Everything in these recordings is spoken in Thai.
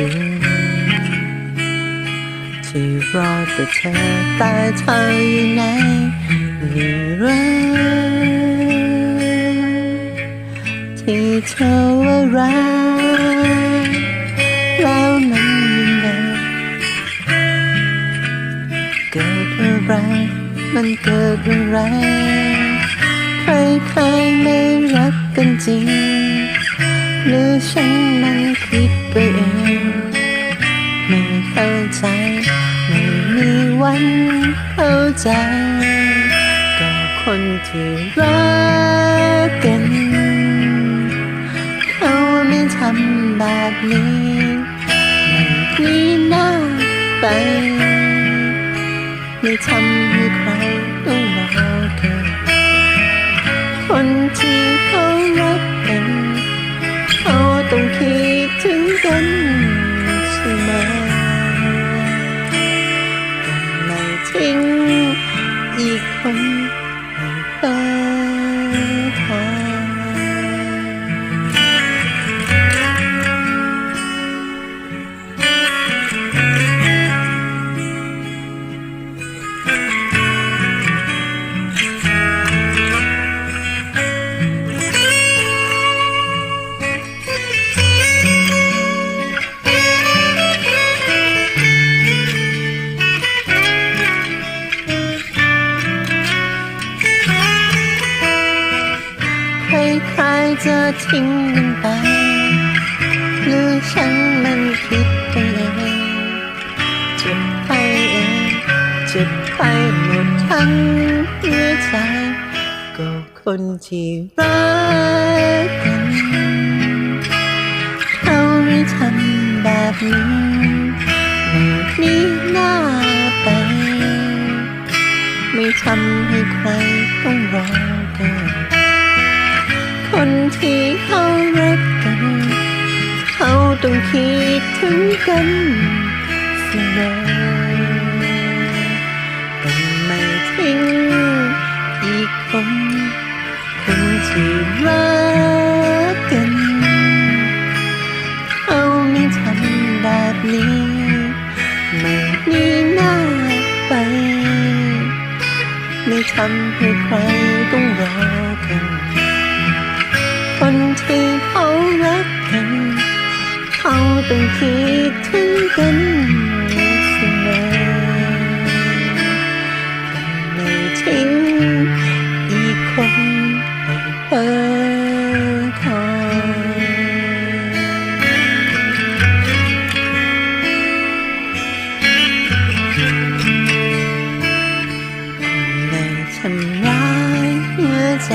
คืนที่รอแต่เธอแต่เธออยู่ไหนนี่รักที่เธอว่ารักแล้วมันยังไงเกิดอะไรมันเกิดอะไรใครๆไม่รักกันจริง หรือฉันมันคิดไปเองไม่เข้าใจ ไม่มีวันเข้าใจ ก็คนที่รักกัน เขาไม่ทำแบบนี้ไม่มีหน้าไป ไม่ทำให้ใครต้องรอเกินคนที่เขา อีก จะทิ้งกันไป หรือฉันมันคิดไปเองเจ็บไปเองเจ็บไปหมดทั้งหัวใจ ก็คนที่รักกันเขาไม่ทำแบบนี้ไม่มีหน้าไป ไม่ทำให้ใครต้องรอ คนที่เขารักกัน เขาต้องคิดถึงกันเสมอแต่ไม่ทิ้งอีกคน คนที่รักกันเขาไม่ทำแบบนี้ ไม่มีหน้าไป ไม่ทำให้ใครต้องรอกัน ต้องคิดถึงกันเสมอไม่ทิ้งอีกคนเปิดคอยเลยทำร้ายหัวใจ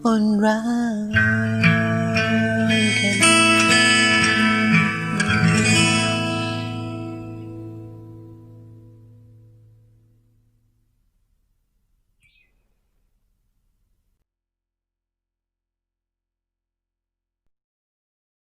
คนรัก